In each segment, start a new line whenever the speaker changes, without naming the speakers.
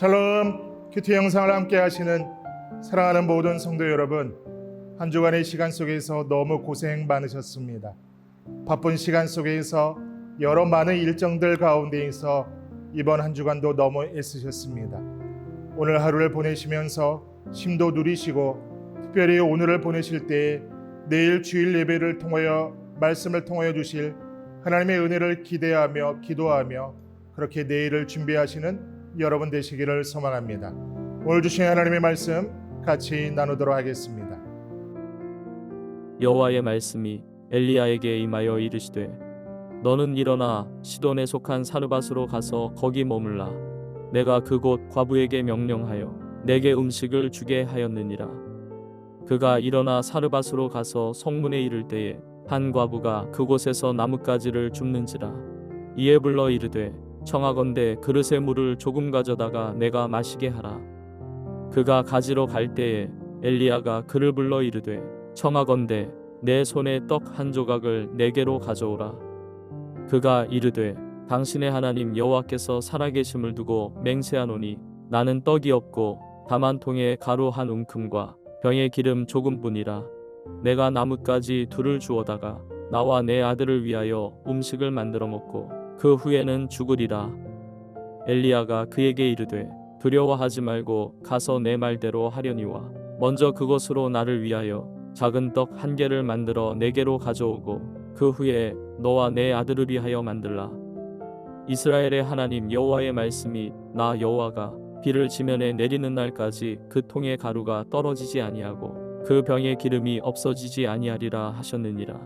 샬롬 큐티 영상을 함께 하시는 사랑하는 모든 성도 여러분 한 주간의 시간 속에서 너무 고생 많으셨습니다. 바쁜 시간 속에서 여러 많은 일정들 가운데에서 이번 한 주간도 너무 애쓰셨습니다. 오늘 하루를 보내시면서 심도 누리시고 특별히 오늘을 보내실 때 내일 주일 예배를 통하여 말씀을 통하여 주실 하나님의 은혜를 기대하며 기도하며 그렇게 내일을 준비하시는 여러분 되시기를 소망합니다. 오늘 주신 하나님의 말씀 같이 나누도록 하겠습니다.
여호와의 말씀이 엘리야에게 임하여 이르시되 너는 일어나 시돈에 속한 사르밧으로 가서 거기 머물라 내가 그곳 과부에게 명령하여 내게 음식을 주게 하였느니라. 그가 일어나 사르밧으로 가서 성문에 이를 때에 한 과부가 그곳에서 나뭇가지를 줍는지라. 이에 불러 이르되 청하건대 그릇에 물을 조금 가져다가 내가 마시게 하라. 그가 가지러 갈 때에 엘리야가 그를 불러 이르되 청하건대 내 손에 떡 한 조각을 내게로 가져오라. 그가 이르되 당신의 하나님 여호와께서 살아계심을 두고 맹세하노니 나는 떡이 없고 다만 통에 가루 한 움큼과 병에 기름 조금뿐이라. 내가 나뭇가지 둘을 주어다가 나와 내 아들을 위하여 음식을 만들어 먹고 그 후에는 죽으리라. 엘리야가 그에게 이르되 두려워하지 말고 가서 내 말대로 하려니와 먼저 그것으로 나를 위하여 작은 떡 한 개를 만들어 내게로 가져오고 그 후에 너와 내 아들을 위하여 만들라. 이스라엘의 하나님 여호와의 말씀이 나 여호와가 비를 지면에 내리는 날까지 그 통의 가루가 떨어지지 아니하고 그 병의 기름이 없어지지 아니하리라 하셨느니라.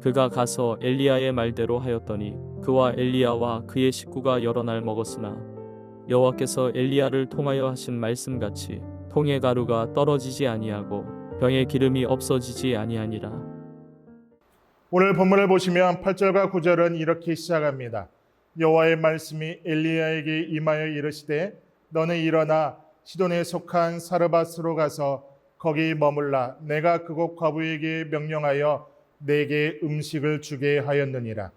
그가 가서 엘리야의 말대로 하였더니 그와 엘리야와 그의 식구가 여러 날 먹었으나 여호와께서 엘리야를 통하여 하신 말씀같이 통의 가루가 떨어지지 아니하고 병의 기름이 없어지지 아니하니라.
오늘 본문을 보시면 8절과 9절은 이렇게 시작합니다. 여호와의 말씀이 엘리야에게 임하여 이르시되 너는 일어나 시돈에 속한 사르밧으로 가서 거기 머물라 내가 그곳 과부에게 명령하여 내게 음식을 주게 하였느니라.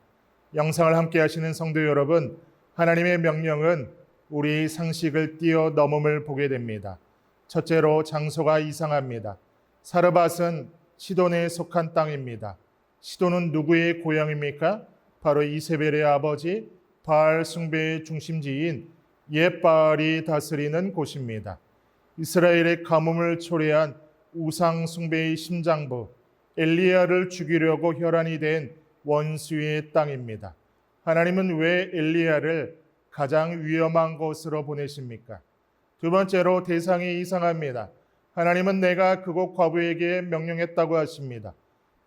영상을 함께 하시는 성도 여러분, 하나님의 명령은 우리 상식을 뛰어넘음을 보게 됩니다. 첫째로 장소가 이상합니다. 사르밧은 시돈에 속한 땅입니다. 시돈은 누구의 고향입니까? 바로 이세벨의 아버지 바알 숭배의 중심지인 옛바알이 다스리는 곳입니다. 이스라엘의 가뭄을 초래한 우상 숭배의 심장부 엘리야를 죽이려고 혈안이 된 원수의 땅입니다. 하나님은 왜 엘리야를 가장 위험한 곳으로 보내십니까? 두 번째로 대상이 이상합니다. 하나님은 내가 그곳 과부에게 명령했다고 하십니다.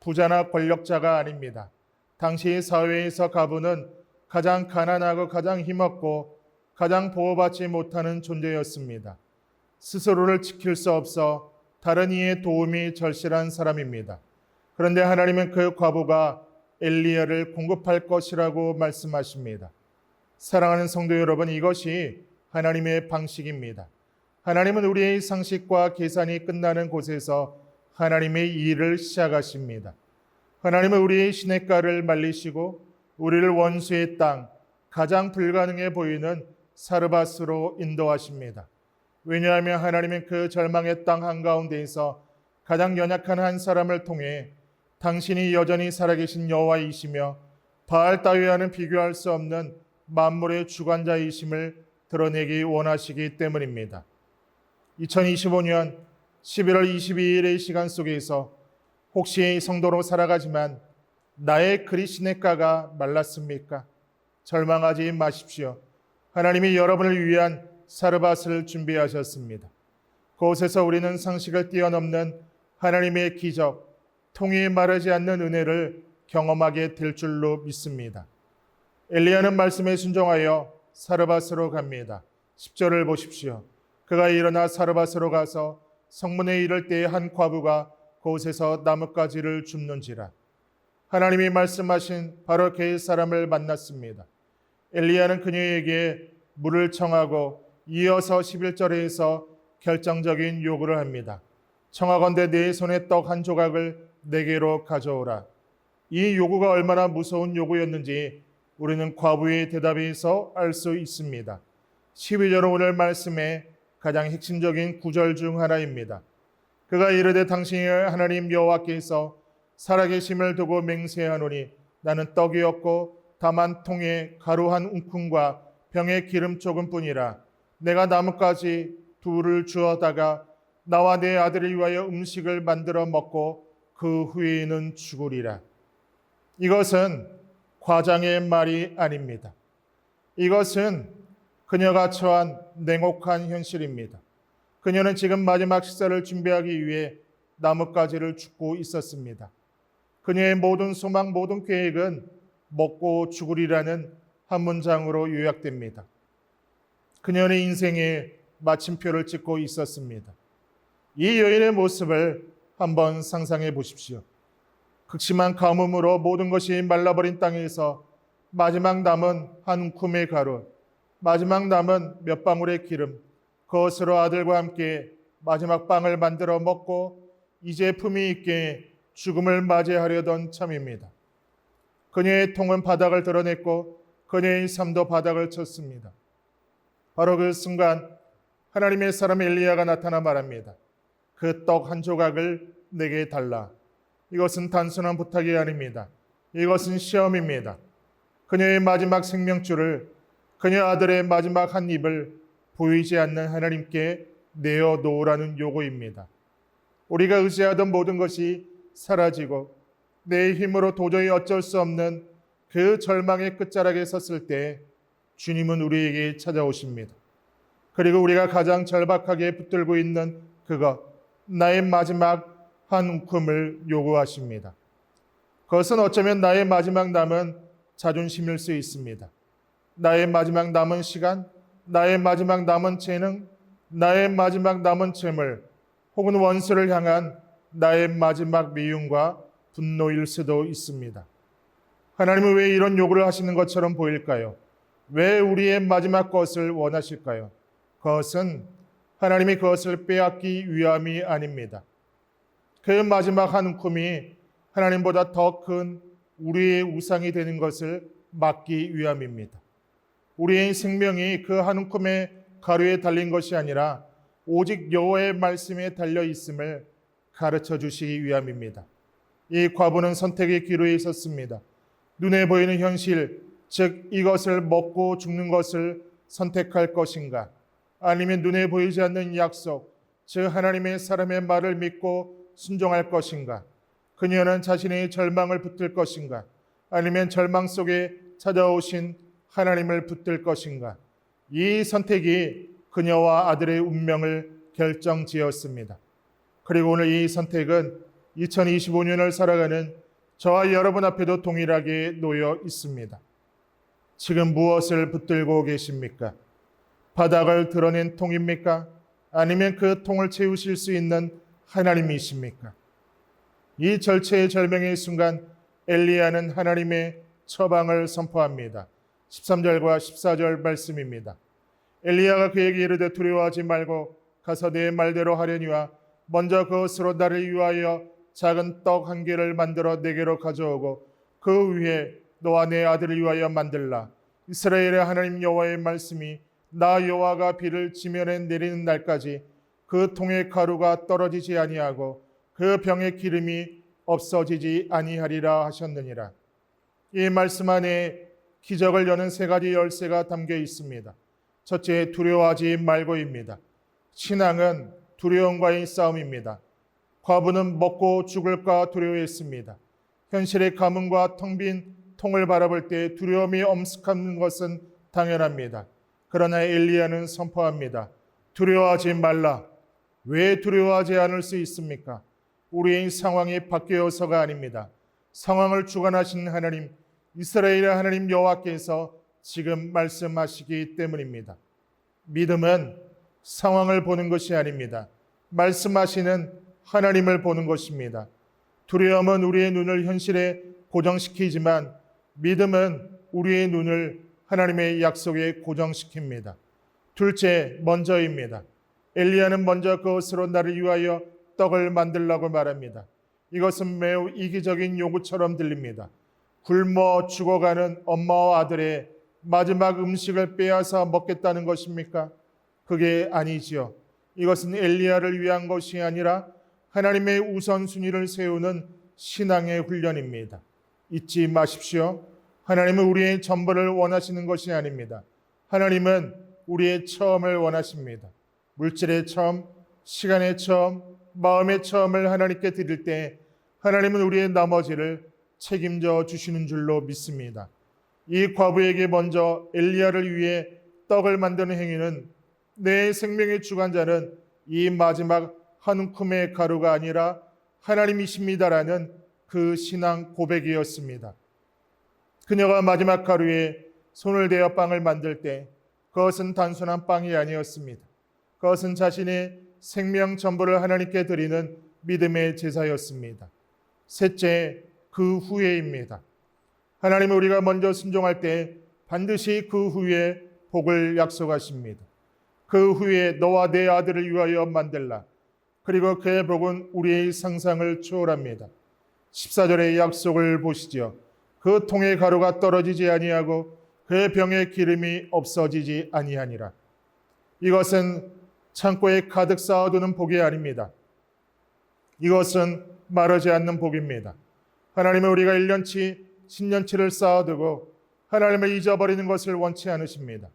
부자나 권력자가 아닙니다. 당시 사회에서 가부는 가장 가난하고 가장 힘없고 가장 보호받지 못하는 존재였습니다. 스스로를 지킬 수 없어 다른 이의 도움이 절실한 사람입니다. 그런데 하나님은 그 과부가 엘리야를 공급할 것이라고 말씀하십니다. 사랑하는 성도 여러분, 이것이 하나님의 방식입니다. 하나님은 우리의 상식과 계산이 끝나는 곳에서 하나님의 일을 시작하십니다. 하나님은 우리의 시냇가를 말리시고 우리를 원수의 땅, 가장 불가능해 보이는 사르밧으로 인도하십니다. 왜냐하면 하나님은 그 절망의 땅 한가운데에서 가장 연약한 한 사람을 통해 당신이 여전히 살아계신 여호와이시며 바알 따위와는 비교할 수 없는 만물의 주관자이심을 드러내기 원하시기 때문입니다. 2025년 11월 22일의 시간 속에서 혹시 성도로 살아가지만 나의 그리시네가가 말랐습니까? 절망하지 마십시오. 하나님이 여러분을 위한 사르밧을 준비하셨습니다. 그곳에서 우리는 상식을 뛰어넘는 하나님의 기적, 통이 마르지 않는 은혜를 경험하게 될 줄로 믿습니다. 엘리야는 말씀에 순종하여 사르밧으로 갑니다. 10절을 보십시오. 그가 일어나 사르밧으로 가서 성문에 이를 때에 한 과부가 그곳에서 나뭇가지를 줍는지라. 하나님이 말씀하신 바로 그 사람을 만났습니다. 엘리야는 그녀에게 물을 청하고 이어서 11절에서 결정적인 요구를 합니다. 청하건대 내 손에 떡 한 조각을 내게로 가져오라. 이 요구가 얼마나 무서운 요구였는지 우리는 과부의 대답에서 알 수 있습니다. 12절은 오늘 말씀의 가장 핵심적인 구절 중 하나입니다. 그가 이르되 당신이 하나님 여호와께서 살아계심을 두고 맹세하노니 나는 떡이 없고 다만 통에 가루 한 움큼과 병에 기름 조금뿐이라 내가 나뭇가지 둘을 주어다가 나와 내 아들을 위하여 음식을 만들어 먹고 그 후에는 죽으리라. 이것은 과장의 말이 아닙니다. 이것은 그녀가 처한 냉혹한 현실입니다. 그녀는 지금 마지막 식사를 준비하기 위해 나뭇가지를 줍고 있었습니다. 그녀의 모든 소망, 모든 계획은 먹고 죽으리라는 한 문장으로 요약됩니다. 그녀는 인생의 마침표를 찍고 있었습니다. 이 여인의 모습을 한번 상상해 보십시오. 극심한 가뭄으로 모든 것이 말라버린 땅에서 마지막 남은 한 움큼의 가루, 마지막 남은 몇 방울의 기름, 그것으로 아들과 함께 마지막 빵을 만들어 먹고 이제 품위 있게 죽음을 맞이하려던 참입니다. 그녀의 통은 바닥을 드러냈고 그녀의 삶도 바닥을 쳤습니다. 바로 그 순간 하나님의 사람 엘리야가 나타나 말합니다. 그 떡 한 조각을 내게 달라. 이것은 단순한 부탁이 아닙니다. 이것은 시험입니다. 그녀의 마지막 생명줄을 그녀 아들의 마지막 한 입을 보이지 않는 하나님께 내어 놓으라는 요구입니다. 우리가 의지하던 모든 것이 사라지고 내 힘으로 도저히 어쩔 수 없는 그 절망의 끝자락에 섰을 때 주님은 우리에게 찾아오십니다. 그리고 우리가 가장 절박하게 붙들고 있는 그것, 나의 마지막 한 움큼을 요구하십니다. 그것은 어쩌면 나의 마지막 남은 자존심일 수 있습니다. 나의 마지막 남은 시간, 나의 마지막 남은 재능, 나의 마지막 남은 재물, 혹은 원수를 향한 나의 마지막 미움과 분노일 수도 있습니다. 하나님은 왜 이런 요구를 하시는 것처럼 보일까요? 왜 우리의 마지막 것을 원하실까요? 그것은 하나님이 그것을 빼앗기 위함이 아닙니다. 그 마지막 한 움큼이 하나님보다 더 큰 우리의 우상이 되는 것을 막기 위함입니다. 우리의 생명이 그한 움큼의 가루에 달린 것이 아니라 오직 여호와의 말씀에 달려 있음을 가르쳐 주시기 위함입니다. 이 과부는 선택의 기로에 있었습니다. 눈에 보이는 현실, 즉 이것을 먹고 죽는 것을 선택할 것인가? 아니면 눈에 보이지 않는 약속, 즉 하나님의 사람의 말을 믿고 순종할 것인가? 그녀는 자신의 절망을 붙들 것인가? 아니면 절망 속에 찾아오신 하나님을 붙들 것인가? 이 선택이 그녀와 아들의 운명을 결정지었습니다. 그리고 오늘 이 선택은 2025년을 살아가는 저와 여러분 앞에도 동일하게 놓여 있습니다. 지금 무엇을 붙들고 계십니까? 바닥을 드러낸 통입니까? 아니면 그 통을 채우실 수 있는 하나님이십니까? 이 절체의 절명의 순간 엘리야는 하나님의 처방을 선포합니다. 13절과 14절 말씀입니다. 엘리야가 그에게 이르되 두려워하지 말고 가서 내 말대로 하려니와 먼저 그것으로 나를 위하여 작은 떡 한 개를 만들어 내게로 가져오고 그 위에 너와 내 아들을 위하여 만들라. 이스라엘의 하나님 여호와의 말씀이 나 여호와가 비를 지면에 내리는 날까지 그 통의 가루가 떨어지지 아니하고 그 병의 기름이 없어지지 아니하리라 하셨느니라. 이 말씀 안에 기적을 여는 세 가지 열쇠가 담겨 있습니다. 첫째, 두려워하지 말고입니다. 신앙은 두려움과의 싸움입니다. 과부는 먹고 죽을까 두려워했습니다. 현실의 가뭄과 텅 빈 통을 바라볼 때 두려움이 엄습하는 것은 당연합니다. 그러나 엘리야는 선포합니다. 두려워하지 말라. 왜 두려워하지 않을 수 있습니까? 우리의 상황이 바뀌어서가 아닙니다. 상황을 주관하신 하나님, 이스라엘의 하나님 여호와께서 지금 말씀하시기 때문입니다. 믿음은 상황을 보는 것이 아닙니다. 말씀하시는 하나님을 보는 것입니다. 두려움은 우리의 눈을 현실에 고정시키지만 믿음은 우리의 눈을 하나님의 약속에 고정시킵니다. 둘째, 먼저입니다. 엘리야는 먼저 그것으로 나를 위하여 떡을 만들라고 말합니다. 이것은 매우 이기적인 요구처럼 들립니다. 굶어 죽어가는 엄마와 아들의 마지막 음식을 빼앗아 먹겠다는 것입니까? 그게 아니지요. 이것은 엘리야를 위한 것이 아니라 하나님의 우선순위를 세우는 신앙의 훈련입니다. 잊지 마십시오. 하나님은 우리의 전부를 원하시는 것이 아닙니다. 하나님은 우리의 처음을 원하십니다. 물질의 처음, 시간의 처음, 마음의 처음을 하나님께 드릴 때 하나님은 우리의 나머지를 책임져 주시는 줄로 믿습니다. 이 과부에게 먼저 엘리야를 위해 떡을 만드는 행위는 내 생명의 주관자는 이 마지막 한 움큼의 가루가 아니라 하나님이십니다라는 그 신앙 고백이었습니다. 그녀가 마지막 가루에 손을 대어 빵을 만들 때 그것은 단순한 빵이 아니었습니다. 그것은 자신의 생명 전부를 하나님께 드리는 믿음의 제사였습니다. 셋째, 그 후에입니다. 하나님은 우리가 먼저 순종할 때 반드시 그 후에 복을 약속하십니다. 그 후에 너와 내 아들을 위하여 만들라. 그리고 그의 복은 우리의 상상을 초월합니다. 14절의 약속을 보시죠. 그 통의 가루가 떨어지지 아니하고 그의 병의 기름이 없어지지 아니하니라. 이것은 창고에 가득 쌓아두는 복이 아닙니다. 이것은 마르지 않는 복입니다. 하나님은 우리가 1년치, 10년치를 쌓아두고 하나님을 잊어버리는 것을 원치 않으십니다.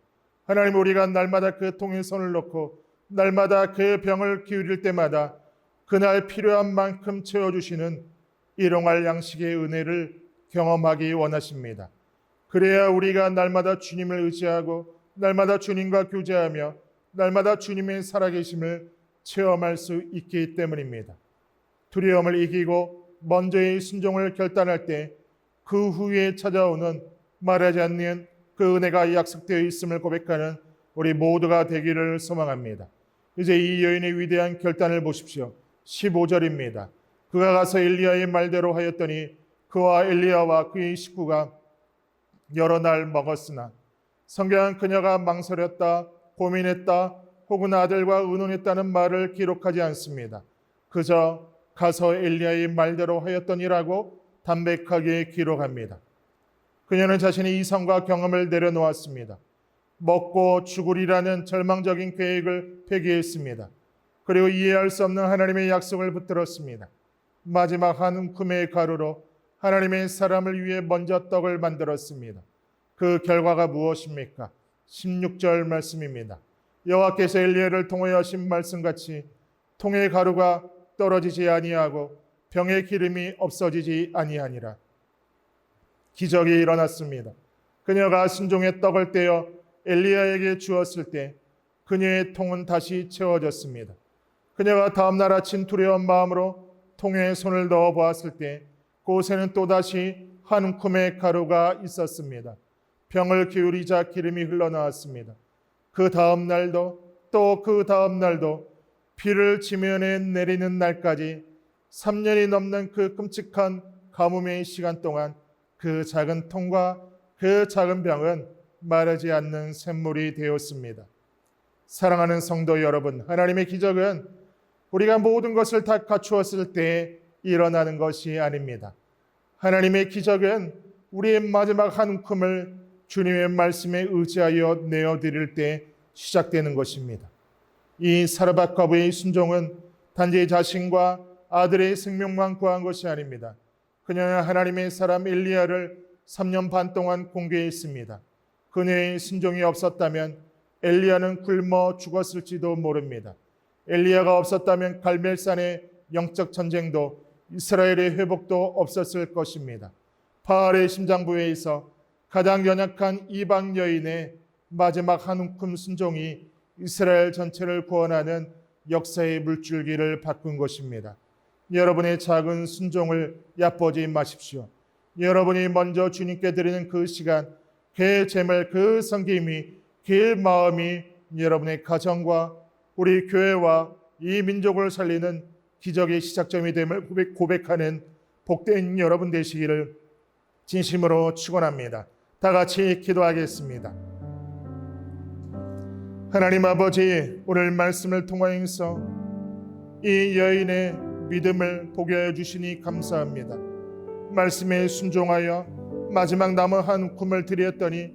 하나님은 우리가 날마다 그 통에 손을 넣고 날마다 그 병을 기울일 때마다 그날 필요한 만큼 채워주시는 일용할 양식의 은혜를 경험하기 원하십니다. 그래야 우리가 날마다 주님을 의지하고 날마다 주님과 교제하며 날마다 주님의 살아계심을 체험할 수 있기 때문입니다. 두려움을 이기고 먼저의 순종을 결단할 때 그 후에 찾아오는 말하지 않는 그 은혜가 약속되어 있음을 고백하는 우리 모두가 되기를 소망합니다. 이제 이 여인의 위대한 결단을 보십시오. 15절입니다. 그가 가서 엘리야의 말대로 하였더니 그와 엘리야와 그의 식구가 여러 날 먹었으나 성경은 그녀가 망설였다, 고민했다, 혹은 아들과 의논했다는 말을 기록하지 않습니다. 그저 가서 엘리야의 말대로 하였더니라고 담백하게 기록합니다. 그녀는 자신의 이성과 경험을 내려놓았습니다. 먹고 죽으리라는 절망적인 계획을 폐기했습니다. 그리고 이해할 수 없는 하나님의 약속을 붙들었습니다. 마지막 한 움큼의 가루로 하나님의 사람을 위해 먼저 떡을 만들었습니다. 그 결과가 무엇입니까? 16절 말씀입니다. 여호와께서 엘리야를 통하여 하신 말씀같이 통의 가루가 떨어지지 아니하고 병의 기름이 없어지지 아니하니라. 기적이 일어났습니다. 그녀가 순종의 떡을 떼어 엘리야에게 주었을 때 그녀의 통은 다시 채워졌습니다. 그녀가 다음 날 아침 두려운 마음으로 통에 손을 넣어 보았을 때 그곳에는 또다시 한 움큼의 가루가 있었습니다. 병을 기울이자 기름이 흘러나왔습니다. 그 다음 날도 또 그 다음 날도 비를 지면에 내리는 날까지 3년이 넘는 그 끔찍한 가뭄의 시간 동안 그 작은 통과 그 작은 병은 마르지 않는 샘물이 되었습니다. 사랑하는 성도 여러분, 하나님의 기적은 우리가 모든 것을 다 갖추었을 때 일어나는 것이 아닙니다. 하나님의 기적은 우리의 마지막 한 움큼을 주님의 말씀에 의지하여 내어드릴 때 시작되는 것입니다. 이 사르밧 과부의 순종은 단지 자신과 아들의 생명만 구한 것이 아닙니다. 그녀는 하나님의 사람 엘리야를 3년 반 동안 공개했습니다. 그녀의 순종이 없었다면 엘리야는 굶어 죽었을지도 모릅니다. 엘리야가 없었다면 갈멜산의 영적 전쟁도 이스라엘의 회복도 없었을 것입니다. 바알의 심장부에서 가장 연약한 이방 여인의 마지막 한 움큼 순종이 이스라엘 전체를 구원하는 역사의 물줄기를 바꾼 것입니다. 여러분의 작은 순종을 얕보지 마십시오. 여러분이 먼저 주님께 드리는 그 시간, 그 재물, 그 섬김이, 그 마음이 여러분의 가정과 우리 교회와 이 민족을 살리는 기적의 시작점이 됨을 고백, 고백하는 복된 여러분 되시기를 진심으로 축원합니다. 다 같이 기도하겠습니다. 하나님 아버지 오늘 말씀을 통하여서 이 여인의 믿음을 보게 하여 주시니 감사합니다. 말씀에 순종하여 마지막 남은 한 꿈을 드렸더니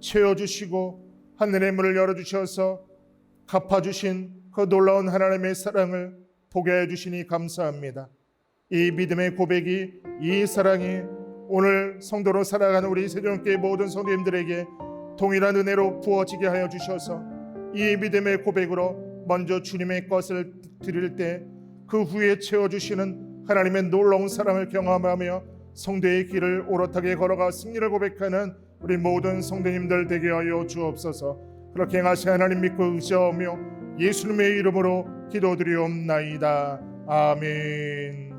채워주시고 하늘의 문을 열어주셔서 갚아주신 그 놀라운 하나님의 사랑을 보게 해주시니 감사합니다. 이 믿음의 고백이 이 사랑이 오늘 성도로 살아가는 우리 세종교회 모든 성도님들에게 동일한 은혜로 부어지게 하여 주셔서 이 믿음의 고백으로 먼저 주님의 것을 드릴 때 그 후에 채워주시는 하나님의 놀라운 사랑을 경험하며 성도의 길을 오롯하게 걸어가 승리를 고백하는 우리 모든 성도님들 되게 하여 주옵소서. 그렇게 행하시 하나님 믿고 의지하며 예수님의 이름으로 기도드리옵나이다. 아멘